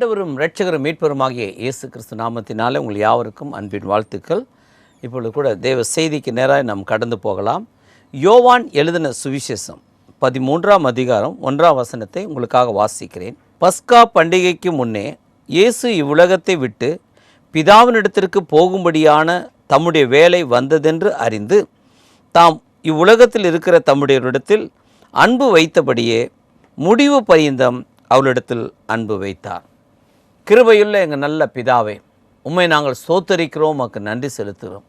ஆண்டவரும் ரட்சகரும் மீட்பருமாகிய இயேசு கிறிஸ்து நாமத்தினாலே உங்கள் யாவருக்கும் அன்பின் வாழ்த்துக்கள். இப்பொழுது கூட தேவ செய்திக்கு நேராக நாம் கடந்து போகலாம். யோவான் எழுதின சுவிசேஷம் பதிமூன்றாம் அதிகாரம் ஒன்றாம் வசனத்தை உங்களுக்காக வாசிக்கிறேன். பஸ்கா பண்டிகைக்கு முன்னே இயேசு இவ்வுலகத்தை விட்டு பிதாவினிடத்திற்கு போகும்படியான தம்முடைய வேலை வந்ததென்று அறிந்து தாம் இவ்வுலகத்தில் இருக்கிற தம்முடையவரிடத்தில் அன்பு வைத்தபடியே முடிவு பரியந்தம் அவளிடத்தில் அன்பு வைத்தார். கிருபையுள்ள எங்கள் நல்ல பிதாவே உண்மை நாங்கள் சோத்தரிக்கிறோம் உமக்கு நன்றி செலுத்துகிறோம்.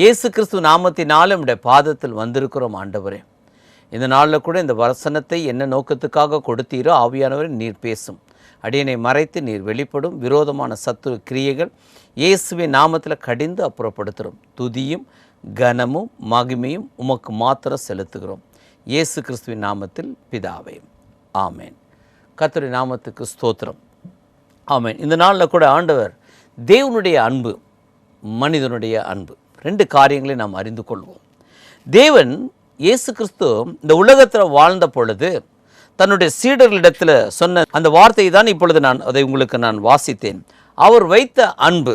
இயேசு கிறிஸ்து நாமத்தினாலும் நம்முடைய பாதத்தில் வந்திருக்கிறோம் ஆண்டவரே. இந்த நாளில் கூட இந்த வசனத்தை என்ன நோக்கத்துக்காக கொடுத்தீரோ ஆவியானவரை நீர் பேசும். அடியனை மறைத்து நீர் வெளிப்படும் விரோதமான சத்துரு கிரியைகள் இயேசுவின் நாமத்தில் கடிந்து அப்புறப்படுத்துகிறோம். துதியும் கனமும் மகிமையும் உமக்கு மாத்திரம் செலுத்துகிறோம். இயேசு கிறிஸ்துவின் நாமத்தில் பிதாவே. ஆமேன். கர்த்தருடைய நாமத்துக்கு ஸ்தோத்திரம். ஆமென். இந்த நாளில் கூட ஆண்டவர் தேவனுடைய அன்பு மனிதனுடைய அன்பு. ரெண்டு காரியங்களை நாம் அறிந்து கொள்வோம். தேவன் இயேசு கிறிஸ்து இந்த உலகத்தில் வாழ்ந்த பொழுது தன்னுடைய சீடர்களிடத்தில் சொன்ன அந்த வார்த்தையை தான் இப்பொழுது நான் அதை உங்களுக்கு நான் வாசித்தேன். அவர் வைத்த அன்பு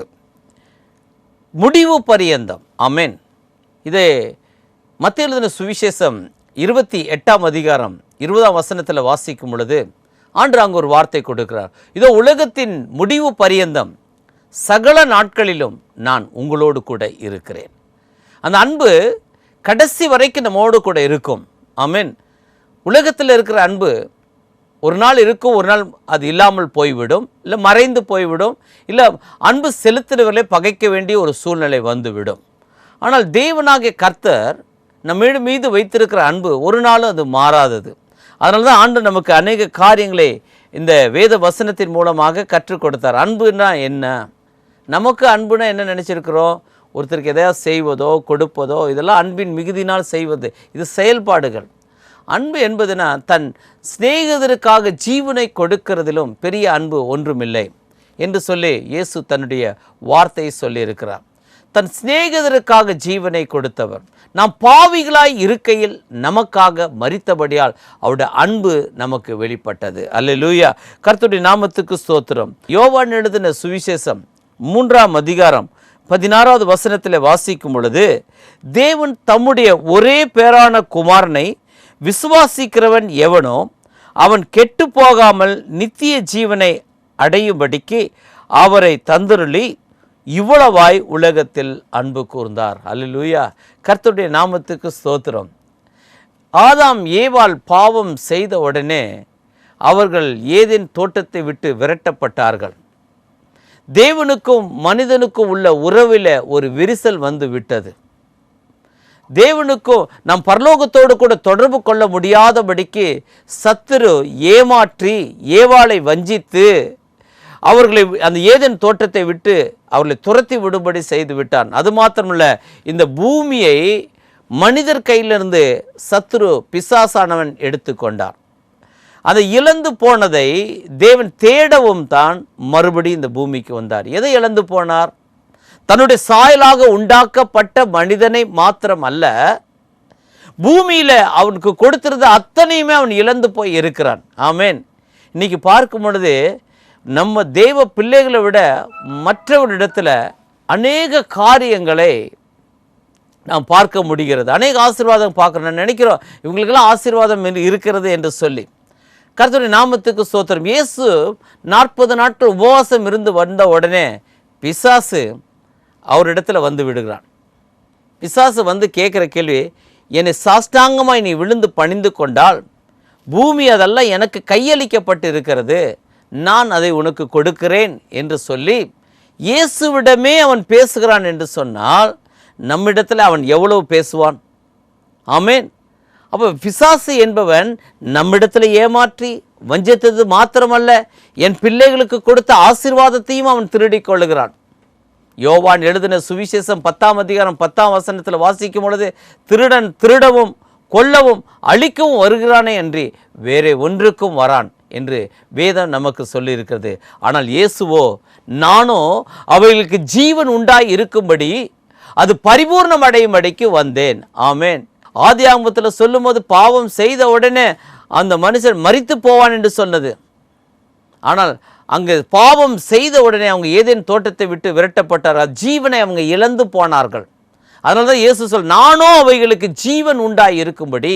முடிவு பரியந்தம். ஆமேன். இதை மத்திய எழுதின சுவிசேஷம் இருபத்தி எட்டாம் அதிகாரம் இருபதாம் வசனத்தில் வாசிக்கும் பொழுது ஆண்டு அங்கு ஒரு வார்த்தை கொடுக்கிறார். இதோ உலகத்தின் முடிவு பரியந்தம். சகல நாட்களிலும் நான் உங்களோடு கூட இருக்கிறேன். அந்த அன்பு கடைசி வரைக்கும் நம்மோடு கூட இருக்கும். ஆமீன். உலகத்தில் இருக்கிற அன்பு ஒரு நாள் இருக்கும் ஒரு நாள் அது இல்லாமல் போய்விடும் இல்லை மறைந்து போய்விடும் இல்லை அன்பு செலுத்துகிறவர்களை பகைக்க வேண்டிய ஒரு சூழ்நிலை வந்துவிடும். ஆனால் தேவனாகிய கர்த்தர் நம்மீடு மீது வைத்திருக்கிற அன்பு ஒரு நாளும் அது மாறாதது. அதனால தான் ஆண்டு நமக்கு அநேக காரியங்களை இந்த வேத வசனத்தின் மூலமாக கற்றுக் கொடுத்தார். அன்புனா என்ன? நமக்கு அன்புனா என்ன நினச்சிருக்கிறோம்? ஒருத்தருக்கு எதையாவது செய்வதோ கொடுப்பதோ இதெல்லாம் அன்பின் மிகுதினால் செய்வது. இது செயல்பாடுகள். அன்பு என்பதுனா தன் சிநேகிதருக்காக ஜீவனை கொடுக்கிறதிலும் பெரிய அன்பு ஒன்றுமில்லை என்று சொல்லி இயேசு தன்னுடைய வார்த்தையை சொல்லியிருக்கிறார். தன் சிநேகிதருக்காக ஜீவனை கொடுத்தவர். நாம் பாவிகளாய் இருக்கையில் நமக்காக மறித்தபடியால் அவருடைய அன்பு நமக்கு வெளிப்பட்டது. அல்ல லூயா கர்த்துடைய நாமத்துக்கு ஸ்தோத்திரம். யோவான் எழுதின சுவிசேஷம் மூன்றாம் அதிகாரம் பதினாறாவது வசனத்தில் வாசிக்கும் பொழுது தேவன் தம்முடைய ஒரே பேரான குமாரனை விசுவாசிக்கிறவன் எவனோ அவன் கெட்டு போகாமல் நித்திய ஜீவனை அடையும்படிக்கு அவரை தந்துருளி இவ்வளவாய் உலகத்தில் அன்பு கூர்ந்தார். அல்லூயா கர்த்தருடைய நாமத்துக்கு ஸ்தோத்திரம். ஆதாம் ஏவால் பாவம் செய்த உடனே அவர்கள் ஏதேன் தோட்டத்தை விட்டு விரட்டப்பட்டார்கள். தேவனுக்கும் மனிதனுக்கும் உள்ள உறவில் ஒரு விரிசல் வந்து விட்டது. தேவனுக்கும் நம் பரலோகத்தோடு கூட தொடர்பு கொள்ள முடியாதபடிக்கு சத்துரு ஏமாற்றி ஏவாளை வஞ்சித்து அவர்களை அந்த ஏதேன் தோட்டத்தை விட்டு அவர்களை துரத்தி விடும்படி செய்து விட்டான். அது மாத்திரமல்ல இந்த பூமியை மனிதர் கையிலிருந்து சத்ரு பிசாசானவன் எடுத்துக்கொண்டான் அதை இழந்து போனதை தேவன் தேடவும் தான் மறுபடி இந்த பூமிக்கு வந்தார். எதை இழந்து போனார்? தன்னுடைய சாயலாக உண்டாக்கப்பட்ட மனிதனை மாத்திரம் அல்ல பூமியில் அவனுக்கு கொடுத்திருந்த அத்தனையுமே அவன் இழந்து போய் இருக்கிறான். ஆமேன். இன்னைக்கு பார்க்கும் பொழுது நம்ம தெய்வ பிள்ளைகளை விட மற்றவரிடத்தில் அநேக காரியங்களை நாம் பார்க்க முடிகிறது. அநேக ஆசீர்வாதம் பார்க்குறோம். நான் நினைக்கிறோம் இவங்களுக்கெல்லாம் ஆசீர்வாதம் இருக்கிறது என்று சொல்லி. கருத்துடைய நாமத்துக்கு சோத்திரம் இயேசு நாற்பது நாட்கள் உபவாசம் இருந்து வந்த உடனே பிசாசு அவரிடத்துல வந்து விடுகிறான். பிசாசு வந்து கேட்குற கேள்வி என்னை சாஷ்டாங்கமாய் நீ விழுந்து பணிந்து கொண்டால் பூமி அதெல்லாம் எனக்கு கையளிக்கப்பட்டு இருக்கிறது நான் அதை உனக்கு கொடுக்கிறேன் என்று சொல்லி இயேசுவிடமே அவன் பேசுகிறான் என்று சொன்னால் நம்மிடத்தில் அவன் எவ்வளவு பேசுவான்? ஆமேன். அப்போ பிசாசு என்பவன் நம்மிடத்தில் ஏமாற்றி வஞ்சித்தது மாத்திரமல்ல என் பிள்ளைகளுக்கு கொடுத்த ஆசீர்வாதத்தையும் அவன் திருடி கொள்ளுகிறான். யோவான் எழுதின சுவிசேஷம் பத்தாம் அதிகாரம் பத்தாம் வசனத்தில் வாசிக்கும் பொழுது திருடன் திருடவும் கொல்லவும் அழிக்கவும் வருகிறானே அன்றி வேறே ஒன்றுக்கும் வரான். என்று வேதம் நமக்கு சொல்லியிருக்கிறது. ஆனால் இயேசுவோ நானோ அவைகளுக்கு ஜீவன் உண்டாய் இருக்கும்படி அது பரிபூர்ணம் அடையும் அடைக்கு வந்தேன். ஆமேன். ஆதி ஆகமத்தில் சொல்லும்போது பாவம் செய்த உடனே அந்த மனுஷன் மறித்து போவான் என்று சொன்னது. ஆனால் அங்கு பாவம் செய்த உடனே அவங்க ஏதேன் தோட்டத்தை விட்டு விரட்டப்பட்டார். ஜீவனை அவங்க இழந்து போனார்கள். அதனால தான் இயேசு சொல் நானோ அவைகளுக்கு ஜீவன் உண்டாய் இருக்கும்படி.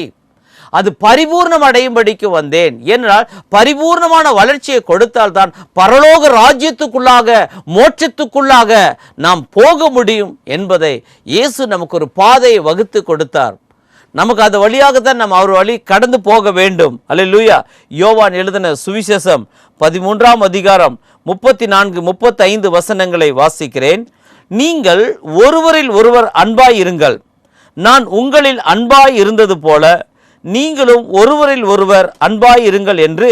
அது பரிபூர்ணம் அடையும்படிக்கு வந்தேன். என்றால் பரிபூர்ணமான வளர்ச்சியை கொடுத்தால்தான் பரலோக ராஜ்யத்துக்குள்ளாக மோட்சத்துக்குள்ளாக நாம் போக முடியும் என்பதை இயேசு நமக்கு ஒரு பாதையை வகுத்து கொடுத்தார். நமக்கு அது வழியாகத்தான் நம்ம அவர் வழி கடந்து போக வேண்டும். அல்ல லூயா யோவான் எழுதின சுவிசேஷம் பதிமூன்றாம் அதிகாரம் முப்பத்தி நான்கு முப்பத்தைந்து வசனங்களை வாசிக்கிறேன். நீங்கள் ஒருவரில் ஒருவர் அன்பாய் இருங்கள் நான் உங்களில் அன்பாய் இருந்தது போல நீங்களும் ஒருவரில் ஒருவர் அன்பாயிருங்கள் என்று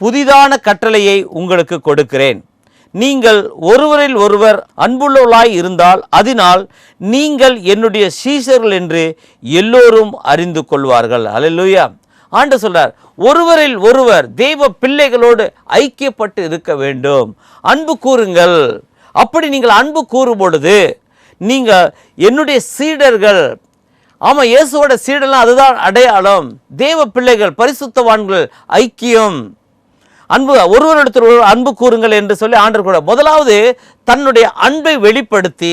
புதிதான கட்டளையை உங்களுக்கு கொடுக்கிறேன். நீங்கள் ஒருவரில் ஒருவர் அன்புள்ளவளாய் இருந்தால் அதனால் நீங்கள் என்னுடைய சீசர்கள் என்று எல்லோரும் அறிந்து கொள்வார்கள். அல்லேலூயா ஆண்டு சொல்றார் ஒருவரில் ஒருவர் தெய்வ பிள்ளைகளோடு ஐக்கியப்பட்டு இருக்க வேண்டும். அன்பு கூறுங்கள். அப்படி நீங்கள் அன்பு கூறும் பொழுது நீங்கள் என்னுடைய சீடர்கள் ஆமா இயேசுவோட சீடெல்லாம் அதுதான் அடையாளம். தேவ பிள்ளைகள் பரிசுத்தவான்கள் ஐக்கியம். அன்பு ஒருவரிடத்தில் ஒரு அன்பு கூறுங்கள் என்று சொல்லி ஆண்டர் கூட முதலாவது தன்னுடைய அன்பை வெளிப்படுத்தி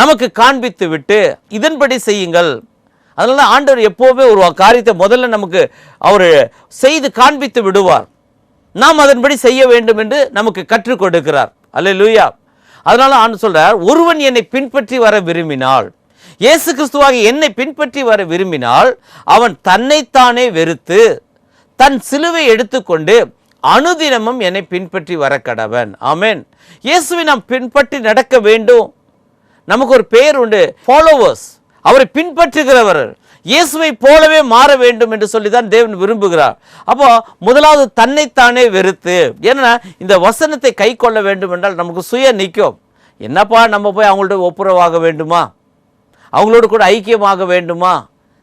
நமக்கு காண்பித்து விட்டு இதன்படி செய்யுங்கள். அதனால ஆண்டவர் எப்போவுமே ஒரு காரியத்தை முதல்ல நமக்கு அவர் செய்து காண்பித்து விடுவார். நாம் அதன்படி செய்ய வேண்டும் என்று நமக்கு கற்றுக் கொடுக்கிறார். அல்ல லூயா அதனால ஆண்டு சொல்றார் ஒருவன் என்னை பின்பற்றி வர விரும்பினால் இயேசு கிறிஸ்துவாகி என்னை பின்பற்றி வர விரும்பினால் அவன் தன்னைத்தானே வெறுத்து தன் சிலுவை எடுத்துக்கொண்டு அனுதினமும் என்னை பின்பற்றி வர கடவன். ஆமேன். இயேசுவை நாம் பின்பற்றி நடக்க வேண்டும். நமக்கு ஒரு பெயர் உண்டு ஃபாலோவர்ஸ் அவரை பின்பற்றுகிறவர். இயேசுவை போலவே மாற வேண்டும் என்று சொல்லி தான் தேவன் விரும்புகிறார். அப்போ முதலாவது தன்னைத்தானே வெறுத்து ஏன்னா இந்த வசனத்தை கை கொள்ள வேண்டும் என்றால் நமக்கு சுய நிற்கும் என்னப்பா நம்ம போய் அவங்கள்ட்ட ஒப்புரவாக வேண்டுமா? அவங்களோடு கூட ஐக்கியமாக வேண்டுமா?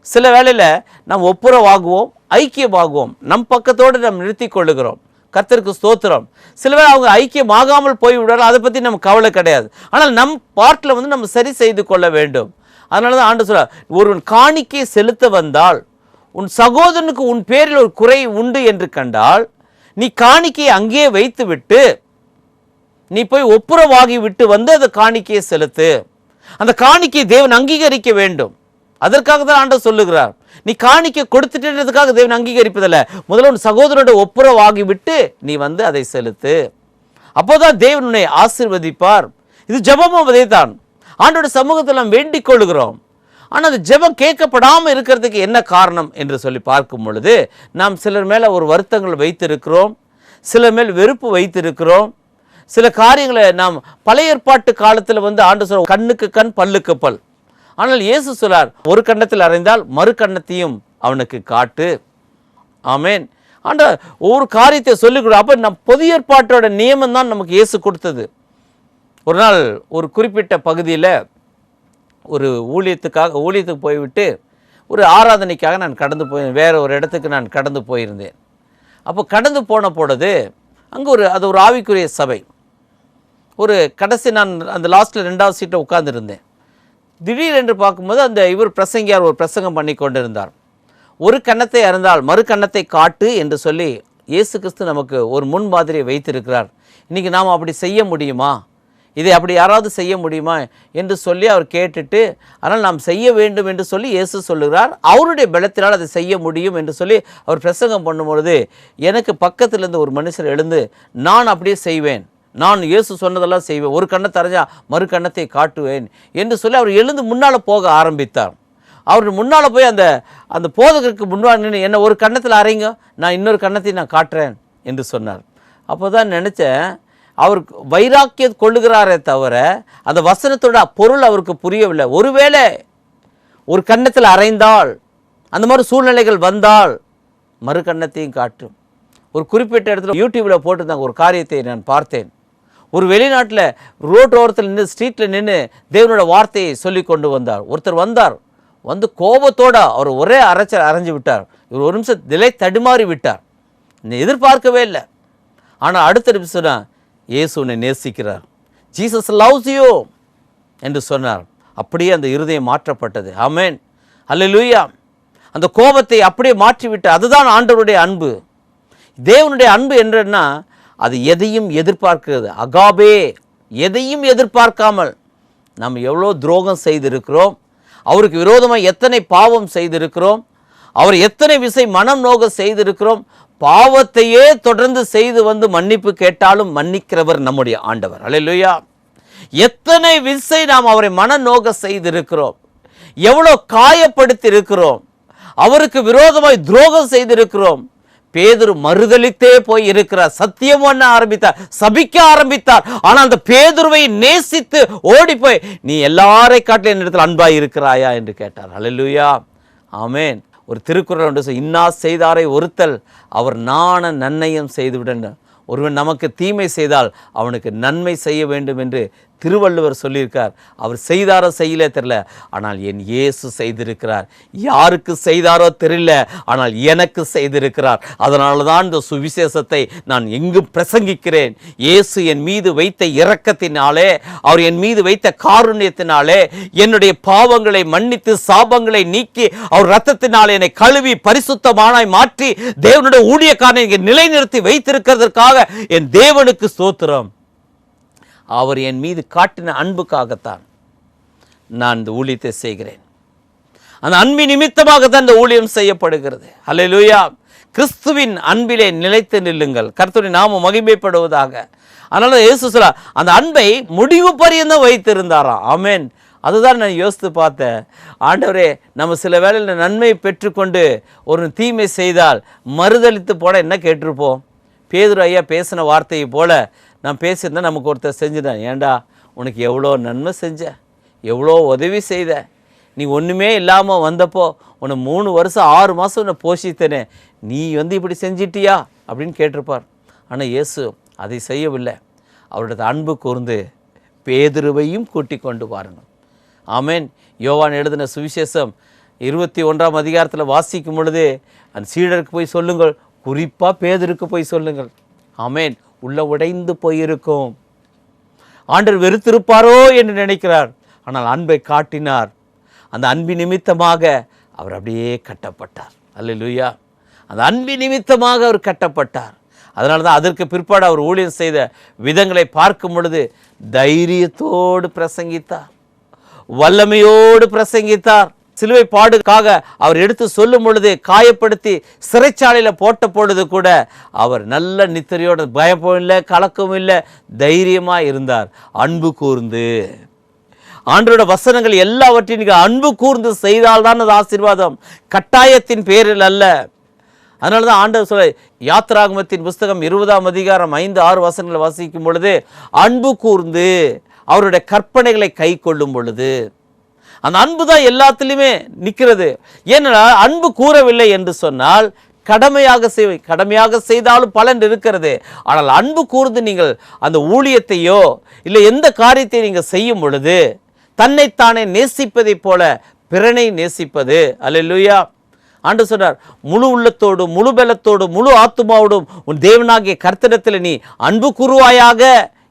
சில வேளையில் நாம் ஒப்புரவாகுவோம் ஐக்கியமாகுவோம். நம் பக்கத்தோடு நாம் நிறுத்தி கொள்ளுகிறோம். கத்திற்கு ஸ்தோத்திரம். சில பேர் அவங்க ஐக்கியமாகாமல் போய் அதை பற்றி நமக்கு கவலை கிடையாது. ஆனால் நம் பார்ட்டில் வந்து நம்ம சரி செய்து கொள்ள வேண்டும். அதனால தான் ஆண்டு சொல்ல ஒருவன் காணிக்கை செலுத்த வந்தால் உன் சகோதரனுக்கு உன் பேரில் ஒரு குறை உண்டு என்று கண்டால் நீ காணிக்கையை அங்கேயே வைத்து விட்டு நீ போய் ஒப்புரவாகி விட்டு வந்து அந்த காணிக்கையை செலுத்து. அந்த காணிக்கை தேவன் அங்கீகரிக்க வேண்டும். அதற்காக தான் ஆண்டவர் சொல்லுகிறார். நீ காணிக்க கொடுத்துட்டதுக்காக தேவன் அங்கீகரிப்பதில்ல. முதல்ல உன் சகோதரோட ஒப்புரவாகி விட்டு நீ வந்து அதை செலுத்து. அப்போதான் தேவன் உன்னை ஆசிர்வதிப்பார். இது ஜெபமும் அதே தான் ஆண்டோட சமூகத்தில் நாம் வேண்டிக் கொள்கிறோம். ஆனால் அந்த ஜெபம் கேட்கப்படாமல் இருக்கிறதுக்கு என்ன காரணம் என்று சொல்லி பார்க்கும் பொழுது நாம் சிலர் மேலே ஒரு வருத்தங்கள் வைத்திருக்கிறோம். சிலர் மேல் வெறுப்பு வைத்திருக்கிறோம். சில காரியங்களை நாம் பழைய ஏற்பாட்டு காலத்தில் வந்து ஆண்டு சொல்ற கண்ணுக்கு கண் பல்லுக்கு பல். ஆனால் இயேசு சொல்றார் ஒரு கண்ணத்தில் அறைந்தால் மறு கண்ணத்தையும் அவனுக்கு காட்டு. ஆமேன். ஆண்ட ஒவ்வொரு காரியத்தை சொல்லிக் கொடு அப்போ நம் புதிய ஏற்பாட்டோட நியமம் தான் நமக்கு இயேசு கொடுத்தது. ஒரு நாள் ஒரு குறிப்பிட்ட பகுதியில் ஒரு ஊழியத்துக்காக ஊழியத்துக்கு போய்விட்டு ஒரு ஆராதனைக்காக நான் கடந்து போய் வேறு ஒரு இடத்துக்கு நான் கடந்து போயிருந்தேன். அப்போ கடந்து போன பொழுது அங்கே ஒரு அது ஒரு ஆவிக்குரிய சபை. ஒரு கடைசி நான் அந்த லாஸ்ட்டில் ரெண்டாவது சீட்டை உட்காந்துருந்தேன் திடீரென்று பார்க்கும்போது அந்த இவர் பிரசங்கியார் ஒரு பிரசங்கம் பண்ணி கொண்டிருந்தார். ஒரு கன்னத்தை அறந்தால் மறு கன்னத்தை காட்டு என்று சொல்லி இயேசு கிறிஸ்து நமக்கு ஒரு முன்மாதிரியை வைத்திருக்கிறார். இன்றைக்கி நாம் அப்படி செய்ய முடியுமா? இதை அப்படி யாராவது செய்ய முடியுமா? என்று சொல்லி அவர் கேட்டுட்டு ஆனால் நாம் செய்ய வேண்டும் என்று சொல்லி இயேசு சொல்லுகிறார். அவருடைய பலத்தினால் அதை செய்ய முடியும் என்று சொல்லி அவர் பிரசங்கம் பண்ணும்பொழுது எனக்கு பக்கத்துல இருந்து ஒரு மனுஷர் எழுந்து நான் அப்படியே செய்வேன். நான் இயேசு சொன்னதெல்லாம் செய்வேன். ஒரு கண்ணை தரைஞ்சா மறு கண்ணத்தை காட்டுவேன் என்று சொல்லி அவர் எழுந்து முன்னால் போக ஆரம்பித்தார். அவர் முன்னால் போய் அந்த அந்த போதகருக்கு முன்னால் நின்று என்ன ஒரு கன்னத்தில் அறைங்க நான் இன்னொரு கண்ணத்தை நான் காட்டுறேன் என்று சொன்னார். அப்போ தான் நினச்சேன் அவர் வைராக்கியம் கொள்ளுகிறாரே தவிர அந்த வசனத்தோட பொருள் அவருக்கு புரியவில்லை. ஒருவேளை ஒரு கன்னத்தில் அறைந்தால் அந்த மாதிரி சூழ்நிலைகள் வந்தால் மறு கன்னத்தையும் காட்டும். ஒரு குறிப்பிட்ட இடத்துல யூடியூப்பில் போட்டிருந்தாங்க ஒரு காரியத்தை நான் பார்த்தேன். ஒரு வெளிநாட்டில் ரோட் ஓரத்தில் நின்று ஸ்ட்ரீட்டில் நின்று தேவனோட வார்த்தையை சொல்லி கொண்டு வந்தார். ஒருத்தர் வந்தார். வந்து கோபத்தோடு அவர் ஒரே அரைச்சல் அரைஞ்சு விட்டார். இவர் ஒரு நிமிஷம் நிலை தடுமாறி விட்டார். எதிர்பார்க்கவே இல்லை. ஆனால் அடுத்த நிமிஷம் சொன்னா, இயேசு உன்னை நேசிக்கிறார். ஜீசஸ் லவ்ஸ் யூ என்று சொன்னார். அப்படியே அந்த இருதயம் மாற்றப்பட்டது. ஆமேன் அல்ல லூயா அந்த கோபத்தை அப்படியே மாற்றிவிட்டு அதுதான் ஆண்டவருடைய அன்பு. தேவனுடைய அன்பு என்றன்னா அது எதையும் எதிர்பார்க்கிறது. அகாபே எதையும் எதிர்பார்க்காமல் நாம் எவ்வளோ துரோகம் செய்திருக்கிறோம். அவருக்கு விரோதமாக எத்தனை பாவம் செய்திருக்கிறோம். அவர் எத்தனை விசை மனம் நோக செய்திருக்கிறோம். பாவத்தையே தொடர்ந்து செய்து வந்து மன்னிப்பு கேட்டாலும் மன்னிக்கிறவர் நம்முடைய ஆண்டவர். அலையிலுயா எத்தனை விசை நாம் அவரை மன நோக செய்திருக்கிறோம். எவ்வளோ காயப்படுத்தி இருக்கிறோம் அவருக்கு விரோதமாய் துரோகம் செய்திருக்கிறோம். பேதுரு மறுதலித்தே போய் இருக்கிறார். சத்தியம் பண்ண ஆரம்பித்தார். சபிக்க ஆரம்பித்தார். ஆனால் அந்த பேதுருவை நேசித்து ஓடி போய் நீ எல்லாரை காட்டிலும் என்னிடத்தில் அன்பாய் இருக்கிறாயா? என்று கேட்டார். அல்லேலூயா ஆமேன். ஒரு திருக்குறள் ஒன்று இன்னா செய்தாரை ஒருத்தல் அவர் நாண நன்னயம் செய்துவிடன் ஒருவன் நமக்கு தீமை செய்தால் அவனுக்கு நன்மை செய்ய வேண்டும் என்று திருவள்ளுவர் சொல்லியிருக்கார். அவர் செய்தாரோ செய்யலே தெரில. ஆனால் என் இயேசு செய்திருக்கிறார். யாருக்கு செய்தாரோ தெரியல. ஆனால் எனக்கு செய்திருக்கிறார். அதனால தான் இந்த சுவிசேஷத்தை நான் எங்கும் பிரசங்கிக்கிறேன். இயேசு என் மீது வைத்த இரக்கத்தினாலே அவர் என் மீது வைத்த காருண்யத்தினாலே என்னுடைய பாவங்களை மன்னித்து சாபங்களை நீக்கி அவர் ரத்தத்தினாலே என்னை கழுவி பரிசுத்தமானாய் மாற்றி தேவனுடைய ஊழியக்காரனை நிலைநிறுத்தி வைத்திருக்கிறதற்காக என் தேவனுக்கு ஸ்தோத்திரம். அவர் என் மீது காட்டின அன்புக்காகத்தான் நான் இந்த ஊழியத்தை செய்கிறேன். அந்த அன்பின் நிமித்தமாகத்தான் இந்த ஊழியம் செய்யப்படுகிறது. அல்லேலூயா கிறிஸ்துவின் அன்பிலே நிலைத்து நில்லுங்கள். கர்த்தருடைய நாம மகிமைப்படுவதாக. அதனால இயேசு சொல்ல அந்த அன்பை முடிவு பரியந்தம் வைத்திருந்தாராம் ஆமென் அதுதான் நான் யோசித்து பார்த்தேன். ஆண்டவரே நம்ம சில வேளையில் நன்மை பெற்றுக்கொண்டு ஒரு தீமை செய்தால் மறுதலித்து போட என்ன கேட்டிருப்போம்? பேதுரு ஐயா பேசின வார்த்தையை போல நான் பேசியிருந்தேன் நமக்கு ஒருத்தர் செஞ்சுட்டேன் ஏன்டா உனக்கு எவ்வளோ நன்மை செஞ்ச எவ்வளோ உதவி செய்த நீ ஒன்றுமே இல்லாமல் வந்தப்போ உன்னை மூணு வருஷம் ஆறு மாதம் உன்னை போஷித்தனே நீ வந்து இப்படி செஞ்சிட்டியா? அப்படின்னு கேட்டிருப்பார். ஆனால் இயேசு அதை செய்யவில்லை. அவருடைய அன்பு கூர்ந்து பேதுருவையும் கூட்டி கொண்டு வாரணும். ஆமேன். யோவான் எழுதின சுவிசேஷம் இருபத்தி ஒன்றாம் அதிகாரத்தில் வாசிக்கும் பொழுது அந்த சீடருக்கு போய் சொல்லுங்கள் குறிப்பாக பேதருக்கு போய் சொல்லுங்கள். ஆமேன். உள்ள உடைந்து போயிருக்கும். ஆண்டர் வெறுத்திருப்பாரோ என்று நினைக்கிறார். ஆனால் அன்பை காட்டினார். அந்த அன்பின் நிமித்தமாக அவர் அப்படியே கட்டப்பட்டார். அல்லேலூயா. அந்த அன்பின் நிமித்தமாக அவர் கட்டப்பட்டார். அதனால தான் அதற்கு பிற்பாடு அவர் ஊழியம் செய்த விதங்களை பார்க்கும் பொழுது தைரியத்தோடு பிரசங்கித்தார். வல்லமையோடு பிரசங்கித்தார். சிலுவை பாடுக்காக அவர் எடுத்து சொல்லும் பொழுது காயப்படுத்தி சிறைச்சாலையில் போட்ட பொழுது கூட அவர் நல்ல நித்திரையோட பயமும் இல்லை கலக்கமும் இல்லை தைரியமாக இருந்தார். அன்பு கூர்ந்து. ஆண்டோட வசனங்கள் எல்லாவற்றையும் நீங்கள் அன்பு கூர்ந்து செய்தால்தான் அது ஆசீர்வாதம். கட்டாயத்தின் பேரில் அல்ல. அதனால தான் ஆண்டவர் சொல்ல யாத்ராகமத்தின் புஸ்தகம் இருபதாம் அதிகாரம் ஐந்து ஆறு வசனங்களை வாசிக்கும் பொழுது அன்பு கூர்ந்து அவருடைய கற்பனைகளை கை கொள்ளும் பொழுது அந்த அன்பு தான் எல்லாத்துலேயுமே நிற்கிறது ஏன்னா அன்பு கூறவில்லை என்று சொன்னால் கடமையாக செய் கடமையாக செய்தாலும் பலன் இருக்கிறது. ஆனால் அன்பு கூர்ந்து நீங்கள் அந்த ஊழியத்தையோ இல்லை எந்த காரியத்தை நீங்கள் செய்யும் பொழுது தன்னைத்தானே நேசிப்பதைப் போல பிறனை நேசிப்பது. அல்லேலூயா. ஆண்டு சொன்னார் முழு உள்ளத்தோடு முழு பலத்தோடு முழு ஆத்துமாவோடும் உன் தேவனாகிய கர்த்தனத்தில் நீ அன்பு கூறுவாயாக.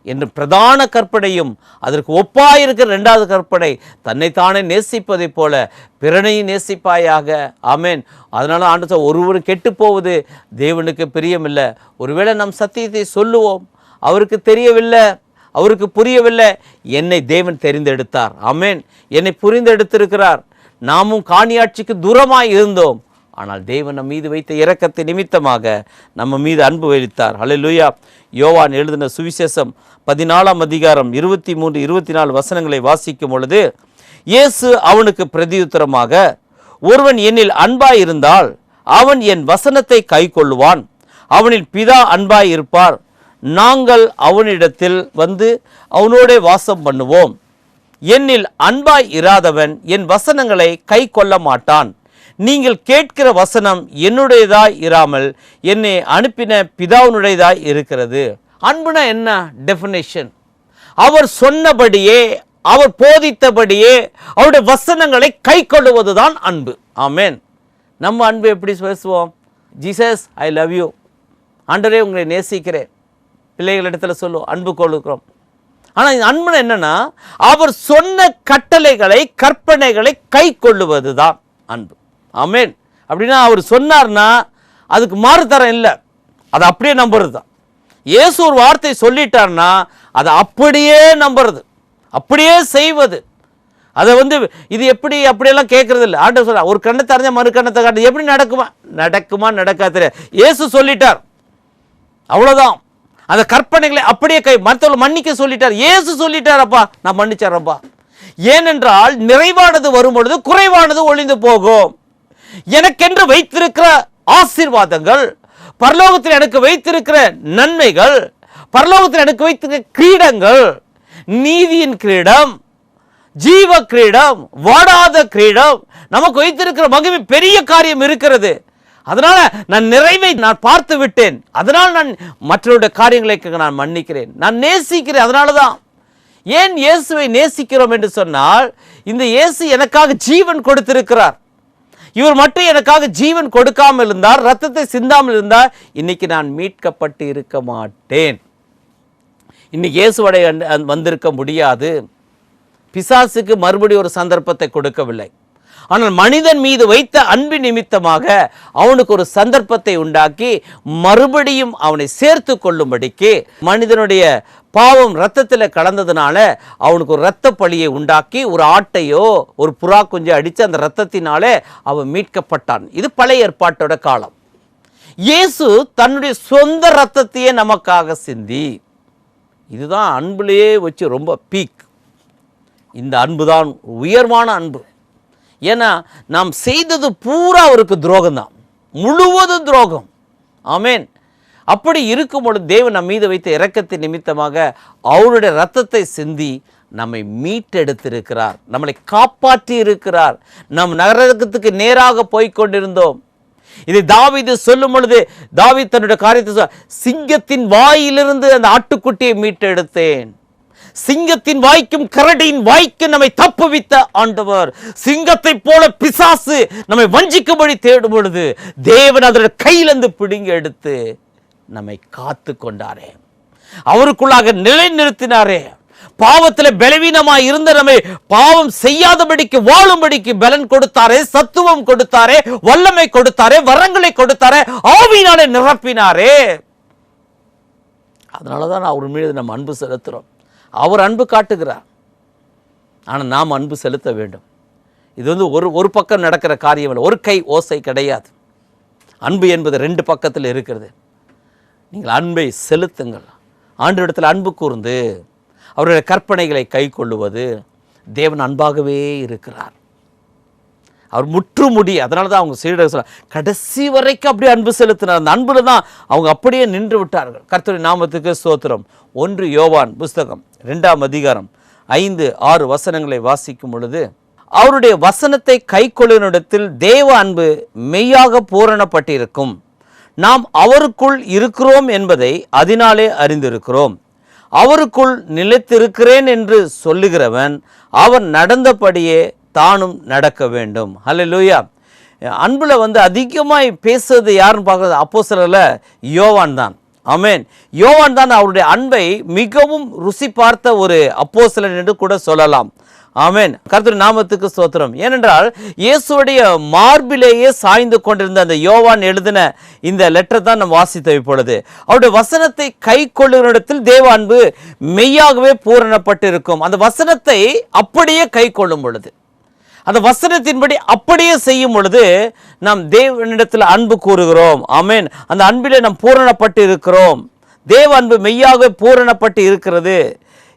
என்று பிரதான கற்பனையும் அதற்கு ஒப்பாயிருக்கிற ரெண்டாவது கற்பனை தன்னைத்தானே நேசிப்பதைப் போல பிறனையும் நேசிப்பாயாக. ஆமேன். அதனால் ஆண்டு ஒருவர் ஒருவரும் கெட்டு போவது தேவனுக்கு பிரியமில்லை. ஒருவேளை நம் சத்தியத்தை சொல்லுவோம் அவருக்கு தெரியவில்லை அவருக்கு புரியவில்லை என்னை தேவன் தெரிந்தெடுத்தார். ஆமேன். என்னை புரிந்தெடுத்திருக்கிறார். நாமும் காணியாட்சிக்கு தூரமாக இருந்தோம். ஆனால் தேவன் நம் மீது வைத்த இரக்கத்தை நிமித்தமாக நம்ம மீது அன்பு வைத்தார். ஹalleluya யோவான் எழுதின சுவிசேஷம் பதினாலாம் அதிகாரம் இருபத்தி மூன்று இருபத்தி நாலு வசனங்களை வாசிக்கும் பொழுது இயேசு அவனுக்கு பிரதியுத்தரமாக ஒருவன் என்னில் அன்பாயிருந்தால் அவன் என் வசனத்தை கைக்கொள்ளுவான் அவனில் பிதா அன்பாய் இருப்பார். நாங்கள் அவனிடத்தில் வந்து அவனோடே வாசம் பண்ணுவோம். என்னில் அன்பாய் இராதவன் என் வசனங்களை கை கொள்ள மாட்டான். நீங்கள் கேட்கிற வசனம் என்னுடையதாய் இராமல் என்னை அனுப்பின பிதாவினுடையதாய் இருக்கிறது. அன்புனா என்ன? டெஃபினேஷன் அவர் சொன்னபடியே அவர் போதித்தபடியே அவருடைய வசனங்களை கை கொள்ளுவதுதான் அன்பு. ஆமேன். நம்ம அன்பு எப்படி பேசுவோம்? ஜீசஸ் ஐ லவ் யூ ஆண்டரே உங்களை நேசிக்கிறேன். பிள்ளைகளிடத்துல சொல்லுவோம் அன்பு கொள்ளுக்கிறோம் ஆனால் இந்த அன்புனா என்னன்னா அவர் சொன்ன கட்டளைகளை கற்பனைகளை கை கொள்ளுவது தான் அன்பு. அமேன் அப்படின்னா அவர் சொன்னார்னா அதுக்கு மாறுதரம் இல்லை. அதை அப்படியே நம்புறது தான் இயேசு ஒரு வார்த்தை சொல்லிட்டார்னா அதை அப்படியே நம்புறது. அப்படியே செய்வது. அதை வந்து இது எப்படி அப்படியெல்லாம் கேட்கறது இல்லை. ஆண்டவர் சொல்ல ஒரு கண்ணத்தை அறிஞ்சா மறு கண்ணத்தை காட்டு. எப்படி நடக்குமா? நடக்குமா? நடக்காது தெரியாது. ஏசு சொல்லிட்டார். அவ்வளோதான் அந்த கற்பனைகளை அப்படியே கை மற்றவர்கள் மன்னிக்க சொல்லிட்டார். ஏசு சொல்லிட்டாரப்பா நான் மன்னிச்சாரப்பா ஏனென்றால் நிறைவானது வரும் பொழுது குறைவானது ஒளிந்து போகும். எனக்கென்று வைத்திருக்கிற ஆசீர்வாதங்கள் பரலோகத்தில் எனக்கு வைத்திருக்கிற நன்மைகள் பரலோகத்தில் எனக்கு வைத்திருக்கிற கிரீடங்கள் நீதியின் கிரீடம் ஜீவ கிரீடம் வாடாத கிரீடம் நமக்கு வைத்திருக்கிற மகிமை பெரிய காரியம் இருக்கிறது. அதனால நான் நிறைவை நான் பார்த்து விட்டேன். அதனால் நான் மற்றவருடைய காரியங்களை நான் மன்னிக்கிறேன். நான் நேசிக்கிறேன் அதனால தான் ஏன் இயேசுவை நேசிக்கிறோம் என்று சொன்னால் இந்த இயேசு எனக்காக ஜீவன் கொடுத்திருக்கிறார். இவர் மட்டும் எனக்காக ஜீவன் கொடுக்காமல் இருந்தார் ரத்தத்தை சிந்தாமல் இருந்தால் இன்னைக்கு நான் மீட்கப்பட்டு இருக்க மாட்டேன். இன்னைக்கு இயேசுவடை வந்திருக்க முடியாது. பிசாசுக்கு மறுபடியும் ஒரு சந்தர்ப்பத்தை கொடுக்கவில்லை. ஆனால் மனிதன் மீது வைத்த அன்பு நிமித்தமாக அவனுக்கு ஒரு சந்தர்ப்பத்தை உண்டாக்கி மறுபடியும் அவனை சேர்த்து கொள்ளும்படிக்கு மனிதனுடைய பாவம் ரத்தத்தில் கலந்ததுனால அவனுக்கு ஒரு ரத்த பழியை உண்டாக்கி ஒரு ஆட்டையோ ஒரு புறா குஞ்சை அடித்து அந்த ரத்தத்தினாலே அவன் மீட்கப்பட்டான். இது பழைய ஏற்பாட்டோட காலம். இயேசு தன்னுடைய சொந்த ரத்தத்தையே நமக்காக சிந்தி. இதுதான் அன்புலேயே வச்சு ரொம்ப பீக் இந்த அன்பு தான் உயர்வான அன்பு. ஏன்னா நாம் செய்தது பூரா அவருக்கு துரோகம் தான் முழுவதும் துரோகம். ஆமேன். அப்படி இருக்கும் பொழுது தேவன் நம் மீது வைத்த இரக்கத்தின் நிமித்தமாக அவருடைய ரத்தத்தை சிந்தி நம்மை மீட்டெடுத்திருக்கிறார். நம்மளை காப்பாற்றி இருக்கிறார் நம் நகரத்துக்கு நேராக போய்கொண்டிருந்தோம் இதை இதை இது சொல்லும் பொழுது தாவி தன்னுடைய காரியத்தை சொல் சிங்கத்தின் வாயிலிருந்து அந்த ஆட்டுக்குட்டியை மீட்டெடுத்தேன். சிங்கத்தின் வாய்க்கும் கரடியின் வாய்க்கும் நம்மை தப்புவித்த ஆண்டவர். சிங்கத்தை போல பிசாசு நம்மை வஞ்சிக்கும்படி தேடும் பொழுது தேவன் அதோட கையிலிருந்து பிடுங்கி எடுத்து நம்மை காத்து கொண்டாரே. அவருக்குள்ளாக நிலைநிறுத்தினாரே. பாவத்தில் பலவீனமாய் இருந்த நம்மை பாவம் செய்யாதபடிக்கு வாழும்படிக்கு பலன் கொடுத்தாரே சத்துவம் கொடுத்தாரே வல்லமை கொடுத்தாரே வரங்களை கொடுத்தாரே ஆவியினாலே நிரப்பினாரே. அதனால தான் அவர் மீது நம்ம அன்பு செலுத்துகிறோம் அவர் அன்பு காட்டுகிறார். ஆனால் நாம் அன்பு செலுத்த வேண்டும். இது வந்து ஒரு ஒரு பக்கம் நடக்கிற காரியம் இல்லை ஒரு கை ஓசை கிடையாது. அன்பு என்பது ரெண்டு பக்கத்தில் இருக்கிறது. நீங்கள் அன்பை செலுத்துங்கள். ஆண்டு அன்பு கூர்ந்து அவருடைய கற்பனைகளை கை கொள்ளுவது தேவன் அன்பாகவே இருக்கிறார். அவர் முற்றுமுடி. அதனால தான் அவங்க சீடர் சொல்ல கடைசி வரைக்கும் அப்படியே அன்பு செலுத்தினார். அந்த அன்பில் தான் அவங்க அப்படியே நின்று விட்டார்கள். கர்த்தருடைய நாமத்துக்கு ஸ்தோத்திரம். ஒன்று யோவான் புஸ்தகம் ரெண்டாம் அதிகாரம் ஐந்து ஆறு வசனங்களை வாசிக்கும் பொழுது அவருடைய வசனத்தை கை கொள்ளினிடத்தில் தேவ அன்பு மெய்யாக பூரணப்பட்டிருக்கும். நாம் அவருக்குள் இருக்கிறோம் என்பதை அதனாலே அறிந்திருக்கிறோம். அவருக்குள் நிலைத்திருக்கிறேன் என்று சொல்லுகிறவன் அவர் நடந்தபடியே தானும் நடக்க வேண்டும். ஹலோ லூயா அன்பில் வந்து அதிகமாக பேசுறது யாருன்னு பார்க்குறது? அப்போ சிலரில் யோவான் தான். ஆமென் யோவான் தான் அவருடைய அன்பை மிகவும் ருசி பார்த்த ஒரு அப்போஸ்தலன் என்று கூட சொல்லலாம். ஆமேன் கர்த்தர் நாமத்துக்கு ஸ்தோத்திரம். ஏனென்றால் இயேசுடைய மார்பிலேயே சாய்ந்து கொண்டிருந்த அந்த யோவான் எழுதின இந்த லெட்டர் தான் நம்ம வாசித்த இப்பொழுது. அவருடைய வசனத்தை கை கொள்ளுகிற தேவ அன்பு மெய்யாகவே பூரணப்பட்டு இருக்கும் அந்த வசனத்தை அப்படியே கை கொள்ளும் பொழுது. அந்த வசனத்தின்படி அப்படியே செய்யும் பொழுது நாம் தேவனிடத்தில் அன்பு கூறுகிறோம். ஆமென். அந்த அன்பிலே நாம் பூரணப்பட்டு இருக்கிறோம். தேவ அன்பு மெய்யாக பூரணப்பட்டு இருக்கிறது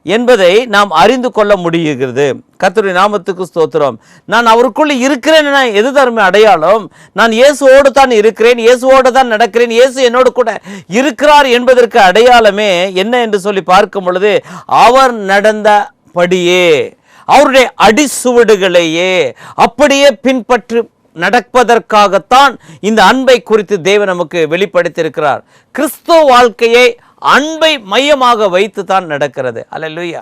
என்பதை நாம் அறிந்து கொள்ள முடியுகிறது கர்த்தருடைய நாமத்துக்கு ஸ்தோத்திரம். நான் அவருக்குள்ள இருக்கிறேன் எது தருமை அடையாளம்? நான் இயேசுவோடு தான் இருக்கிறேன் இயேசுவோடு தான் நடக்கிறேன் இயேசு என்னோடு கூட இருக்கிறார் என்பதற்கு அடையாளமே என்ன என்று சொல்லி பார்க்கும் பொழுது அவர் நடந்தபடியே. அவருடைய அடிசுவடுகளையே அப்படியே பின்பற்றி நடப்பதற்காகத்தான் இந்த அன்பை குறித்து தேவன் நமக்கு வெளிப்படுத்தியிருக்கிறார். கிறிஸ்துவ வாழ்க்கையை அன்பை மையமாக வைத்து தான் நடக்கிறது. அல்லேலூயா.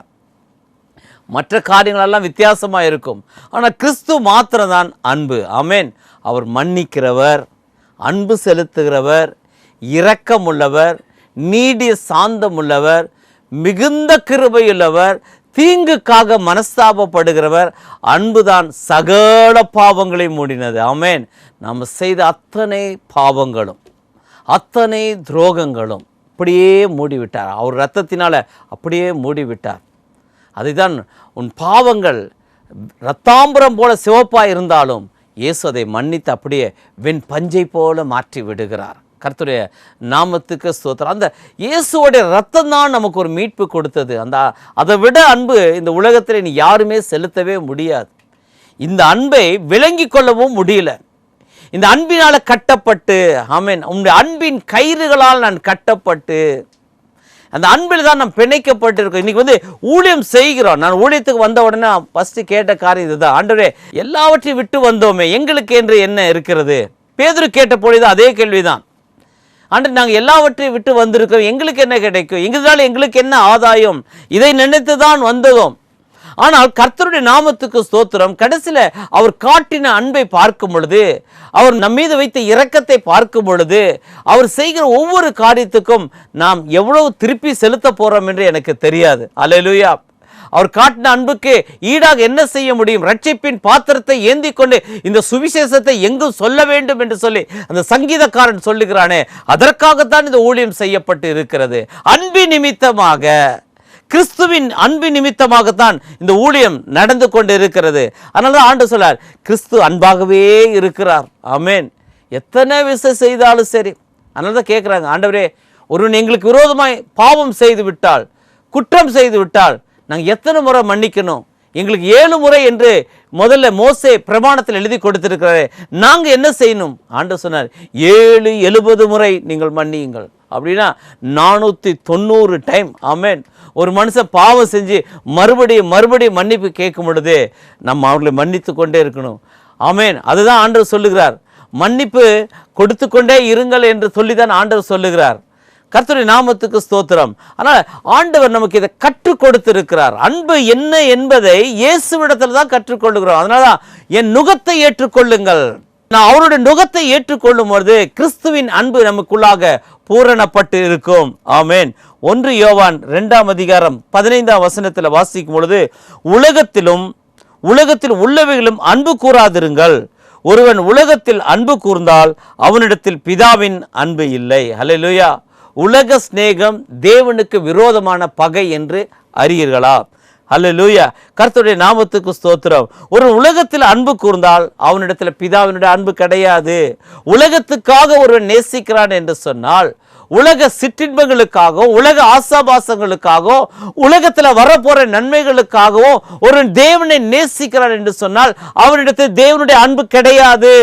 மற்ற காரியங்களெல்லாம் வித்தியாசமாக இருக்கும். ஆனால் கிறிஸ்து மாத்திரம்தான் அன்பு. ஆமென். அவர் மன்னிக்கிறவர் அன்பு செலுத்துகிறவர் இரக்கமுள்ளவர் நீடிய சாந்தமுள்ளவர் மிகுந்த கிருபையுள்ளவர் தீங்குக்காக மனஸ்தாபப்படுகிறவர் அன்புதான் சகல பாவங்களை மூடினது. ஆமென். நாம் செய்த அத்தனை பாவங்களும் அத்தனை துரோகங்களும் அப்படியே மூடிவிட்டார். அவர் ரத்தத்தினால் அப்படியே மூடிவிட்டார். அதுதான் உன் பாவங்கள் ரத்தாம்பரம் போல சிவப்பாக இருந்தாலும் இயேசு அதை மன்னித்து அப்படியே வெண் பஞ்சை போல மாற்றி விடுகிறார். கர்த்தருடைய நாமத்துக்கு ஸ்தோத்திரம். அந்த இயேசுவோடைய ரத்தம் தான் நமக்கு ஒரு மீட்பு கொடுத்தது. அந்த அதை விட அன்பு இந்த உலகத்தில் நீ யாருமே செலுத்தவே முடியாது. இந்த அன்பை விளங்கி கொள்ளவும் முடியல. இந்த அன்பினால் கட்டப்பட்டு ஆமீன். உன்னுடைய அன்பின் கயிறுகளால் நான் கட்டப்பட்டு அந்த அன்பில் தான் நான் பிணைக்கப்பட்டிருக்கோம் இன்றைக்கி வந்து ஊழியம் செய்கிறோம். நான் ஊழியத்துக்கு வந்த உடனே ஃபஸ்ட்டு கேட்ட காரியம் இதுதான். ஆண்டவரே எல்லாவற்றையும் விட்டு வந்தோமே. எங்களுக்கு என்று என்ன இருக்கிறது? பேதர் கேட்ட பொழுது அதே கேள்விதான். ஆண்டு நாங்கள் எல்லாவற்றையும் விட்டு வந்திருக்கோம் எங்களுக்கு என்ன கிடைக்கும்? எங்களால் எங்களுக்கு என்ன ஆதாயம்? இதை நினைத்து தான் வந்ததும் ஆனால் கர்த்தருடைய நாமத்துக்கு ஸ்தோத்திரம். கடைசியில் அவர் காட்டின அன்பை பார்க்கும் பொழுது அவர் நம் மீது வைத்த இரக்கத்தை பார்க்கும் பொழுது அவர் செய்கிற ஒவ்வொரு காரியத்துக்கும் நாம் எவ்வளவு திருப்பி செலுத்த போகிறோம் என்று எனக்கு தெரியாது. அல்லேலூயா அவர் காட்டின அன்புக்கு ஈடாக என்ன செய்ய முடியும்? ரட்சிப்பின் பாத்திரத்தை ஏந்தி கொண்டு இந்த சுவிசேஷத்தை எங்கும் சொல்ல வேண்டும் என்று சொல்லி அந்த சங்கீதக்காரன் சொல்லுகிறானே அதற்காகத்தான் இந்த ஊழியம் செய்யப்பட்டு இருக்கிறது. அன்பு நிமித்தமாக கிறிஸ்துவின் அன்பு நிமித்தமாகத்தான் இந்த ஊழியம் நடந்து கொண்டு இருக்கிறது. அதனால தான் ஆண்டு சொல்லார் கிறிஸ்து அன்பாகவே இருக்கிறார். ஆமேன். எத்தனை விஷயம் செய்தாலும் சரி. அதனால தான் கேட்குறாங்க ஆண்டவரே ஒருவன் எங்களுக்கு விரோதமாய் பாவம் செய்து விட்டால் குற்றம் செய்து விட்டால் நாங்கள் எத்தனை முறை மன்னிக்கணும்? எங்களுக்கு ஏழு முறை என்று முதல்ல மோசே பிரமாணத்தில் எழுதி கொடுத்திருக்கிறாரே நாங்கள் என்ன செய்யணும்? ஆண்டு சொன்னார் ஏழு எழுபது முறை நீங்கள் மன்னியுங்கள். அப்படின்னா நானூற்றி தொண்ணூறு டைம் ஆமேன். ஒரு மனுஷன் பாவம் செஞ்சு மறுபடியும் மறுபடியும் மன்னிப்பு கேட்கும் பொழுது நம்ம அவர்களை மன்னித்து கொண்டே இருக்கணும். ஆமேன். அதுதான் ஆண்டவர் சொல்லுகிறார். மன்னிப்பு கொடுத்து கொண்டே இருங்கள் என்று சொல்லி தான் ஆண்டவர் சொல்லுகிறார். கர்த்தருடைய நாமத்துக்கு ஸ்தோத்திரம். ஆனால் ஆண்டவர் நமக்கு இதை கற்றுக் கொடுத்திருக்கிறார். அன்பு என்ன என்பதை இயேசுவிடத்தில் தான் கற்றுக்கொள்ளுகிறோம் அதனால தான் என் நுகத்தை ஏற்றுக்கொள்ளுங்கள். நான் அவருடைய நுகத்தை ஏற்றுக்கொள்ளும் பொழுது கிறிஸ்துவின் அன்பு நமக்குள்ளாக பூரணப்பட்டு இருக்கும். ஆமேன். ஒன்று யோவான் ரெண்டாம் அதிகாரம் பதினைந்தாம் வசனத்தில் வாசிக்கும் பொழுது உலகத்திலும் உலகத்தில் உள்ளவைகளும் அன்பு கூறாதிருங்கள். ஒருவன் உலகத்தில் அன்பு கூர்ந்தால் அவனிடத்தில் பிதாவின் அன்பு இல்லை. ஹalleluya. உலக சிநேகம் தேவனுக்கு விரோதமான பகை என்று அறியீர்களா? லூயா கர்த்தருடைய நாமத்துக்கு ஸ்தோத்திரம். ஒரு உலகத்தில் அன்பு கூர்ந்தால் அவனிடத்தில் பிதாவினுடைய அன்பு கிடையாது. உலகத்துக்காக ஒருவன் நேசிக்கிறான் என்று சொன்னால் உலக சிற்றின்பங்களுக்காகவோ உலக ஆசாபாசங்களுக்காகவோ உலகத்தில் வரப்போற நன்மைகளுக்காகவோ ஒரு தேவனை நேசிக்கிறான் என்று சொன்னால் அவனிடத்தில் தேவனுடைய அன்பு கிடையாது.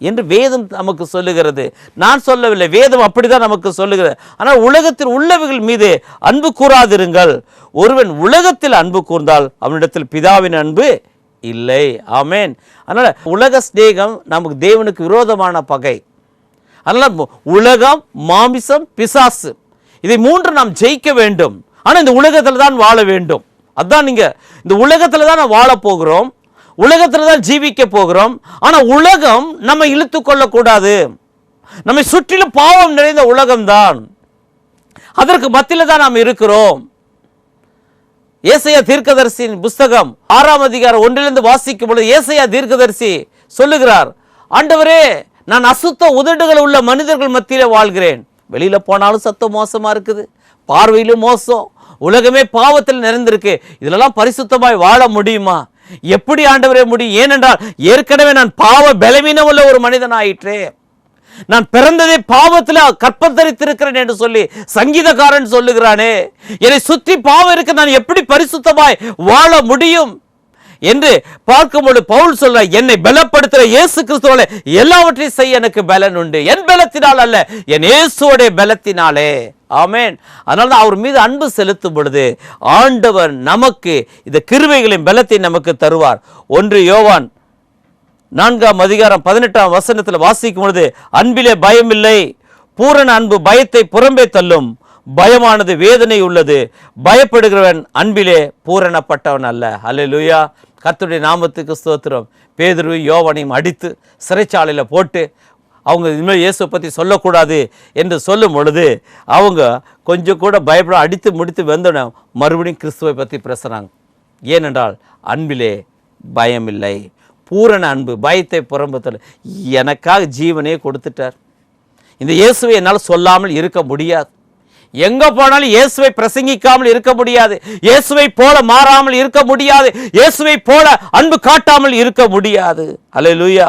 என்று வேதம் நமக்கு சொல்லுகிறது. நான் சொல்லவில்லை வேதம் அப்படிதான் நமக்கு சொல்லுகிறது. ஆனால் உலகத்தில் உள்ளவைகள் மீது அன்பு கூறாதிருங்கள். ஒருவன் உலகத்தில் அன்பு கூர்ந்தால் அவனிடத்தில் பிதாவின் அன்பு இல்லை. ஆமேன். அதனால் உலக ஸ்நேகம் நமக்கு தேவனுக்கு விரோதமான பகை. அதனால் உலகம் மாமிசம் பிசாசு இதை மூன்று நாம் ஜெயிக்க வேண்டும். ஆனால் இந்த உலகத்தில் தான் வாழ வேண்டும். அதான் நீங்கள் இந்த உலகத்தில் தான் நான் வாழ போகிறோம். உலகத்தில் தான் ஜீவிக்க போகிறோம். ஆனால் உலகம் நம்ம இழுத்து கொள்ளக்கூடாது. நம்மை சுற்றிலும் பாவம் நிறைந்த உலகம்தான். அதற்கு மத்தியில் தான் நாம் இருக்கிறோம். ஏசையா தீர்க்கதரிசியின் புஸ்தகம் ஆறாம் அதிகாரம் ஒன்றிலிருந்து வாசிக்கும் பொழுது ஏசையா தீர்க்கதரிசி சொல்லுகிறார் ஆண்டவரே நான் அசுத்த உதடுகள் உள்ள மனிதர்கள் மத்தியில் வாழ்கிறேன். வெளியில் போனாலும் சத்தம் மோசமாக இருக்குது. பார்வையிலும் மோசம். உலகமே பாவத்தில் நிறைந்திருக்கு. இதிலெல்லாம் பரிசுத்தமாய் வாழ முடியுமா? எப்படி ஆண்டவரே முடியும்? ஏனென்றால் ஏற்கனவே நான் பாவ பலவீனம் உள்ள ஒரு மனிதன் ஆயிற்றே நான் பிறந்ததே பாவத்தில் கற்பத்தரித்திருக்கிறேன் என்று சொல்லி சங்கீதக்காரன் சொல்லுகிறானே. என்னை சுற்றி பாவம் இருக்க நான் எப்படி பரிசுத்தமாய் வாழ முடியும்? என்று பார்க்கும்போது பவுல் சொல்ற என்னை பலப்படுத்துற இயேசு கிறிஸ்துவோட எல்லாவற்றையும் செய்ய எனக்கு பலன் உண்டு. என் பலத்தினால் அல்ல என் இயேசுவோடைய பலத்தினாலே. ஆமேன். அதனால தான் அவர் மீது அன்பு செலுத்தும் பொழுது ஆண்டவர் நமக்கு இந்த கிருவைகளின் பலத்தை நமக்கு தருவார். ஒன்று யோவான் நான்காம் அதிகாரம் பதினெட்டாம் வசனத்தில் வாசிக்கும் பொழுது அன்பிலே பயமில்லை. பூரண அன்பு பயத்தை புறம்பே தள்ளும். பயமானது வேதனை உள்ளது. பயப்படுகிறவன் அன்பிலே பூரணப்பட்டவன் அல்ல. அல்லேலூயா கர்த்தருடைய நாமத்துக்கு ஸ்தோத்திரம். பேதுரு யோவனையும் அடித்து சிறைச்சாலையில் போட்டு அவங்க இனிமேல் இயேசுவை பற்றி சொல்லக்கூடாது என்று சொல்லும் பொழுது அவங்க கொஞ்சம் கூட பயப்பட அடித்து முடித்து வந்தோடனே மறுபடியும் கிறிஸ்துவை பற்றி பேசுகிறாங்க ஏனென்றால் அன்பிலே பயமில்லை. பூரண அன்பு பயத்தை புறம்பத்தில். எனக்காக ஜீவனையே கொடுத்துட்டார். இந்த இயேசுவை என்னால் சொல்லாமல் இருக்க முடியாது. எங்கே போனாலும் இயேசுவை பிரசங்கிக்காமல் இருக்க முடியாது. இயேசுவை போல மாறாமல் இருக்க முடியாது. இயேசுவை போல அன்பு காட்டாமல் இருக்க முடியாது. அல்லேலூயா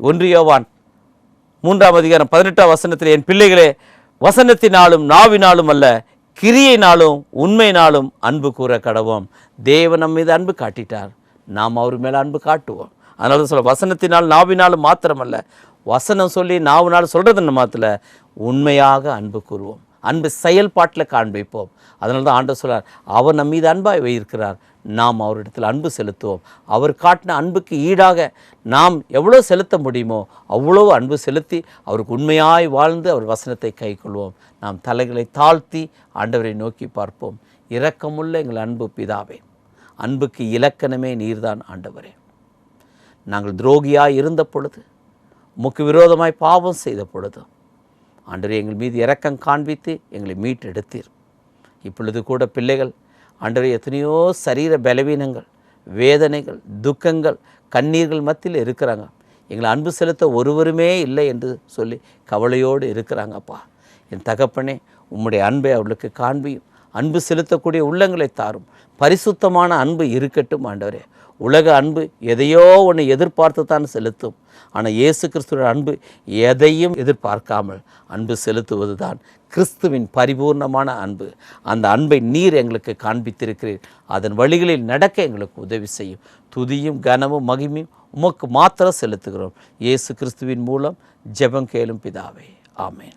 ஒன்று யோவான் மூன்றாம் அதிகாரம் பதினெட்டாம் வசனத்தில் என் பிள்ளைகளே வசனத்தினாலும் நாவினாலும் அல்ல கிரியைனாலும் உண்மையினாலும் அன்பு கூற கடவோம். தேவன் நம் மீது அன்பு காட்டிட்டார். நாம் அவர் மேலே அன்பு காட்டுவோம். அதனால தான் சொல்ல வசனத்தினால் நாவினாலும் மாத்திரமல்ல வசனம் சொல்லி நாவினால் சொல்கிறது மாத்திர உண்மையாக அன்பு கூறுவோம். அன்பு செயல்பாட்டில் காண்பிப்போம். அதனால தான் ஆண்டவர் சொல்கிறார் அவர் நம் மீது அன்பாக வைத்திருக்கிறார். நாம் அவரிடத்தில் அன்பு செலுத்துவோம். அவர் காட்டின அன்புக்கு ஈடாக நாம் எவ்வளோ செலுத்த முடியுமோ அவ்வளோ அன்பு செலுத்தி அவருக்கு உண்மையாய் வாழ்ந்து அவர் வசனத்தை கைக்கொள்வோம் நாம் தலைகளை தாழ்த்தி ஆண்டவரை நோக்கி பார்ப்போம். இரக்கமுள்ள எங்கள் அன்பு பிதாவே அன்புக்கு இலக்கணமே நீர்தான் ஆண்டவரே. நாங்கள் துரோகியாக இருந்த பொழுது முக்கு விரோதமாய் பாவம் செய்த பொழுது ஆண்டவரே எங்கள் மீது இரக்கம் காண்பித்து எங்களை மீட்டெடுத்தீர். இப்பொழுது கூட பிள்ளைகள் ஆண்டவர் எத்தனையோ சரீர பலவீனங்கள் வேதனைகள் துக்கங்கள் கண்ணீர்கள் மத்தியில் இருக்கிறாங்க. எங்களை அன்பு செலுத்த ஒருவருமே இல்லை என்று சொல்லி கவலையோடு இருக்கிறாங்கப்பா. என் தகப்பனே உம்முடைய அன்பை அவர்களுக்கு காண்பியும் அன்பு செலுத்தக்கூடிய உள்ளங்களை தாரும். பரிசுத்தமான அன்பு இருக்கட்டும் ஆண்டவரே. உலக அன்பு எதையோ ஒன்று எதிர்பார்த்து தான் செலுத்தும். ஆனால் இயேசு கிறிஸ்துவோட அன்பு எதையும் எதிர்பார்க்காமல் அன்பு செலுத்துவது தான் கிறிஸ்துவின் பரிபூர்ணமான அன்பு. அந்த அன்பை நீர் எங்களுக்கு காண்பித்திருக்கிறீர். அதன் வழிகளில் நடக்க எங்களுக்கு உதவி செய்யும். துதியும் கனமும் மகிமையும் உமக்கு மாத்திரம் செலுத்துகிறோம். இயேசு கிறிஸ்துவின் மூலம் ஜெபம் கேளும் பிதாவே. ஆமென்.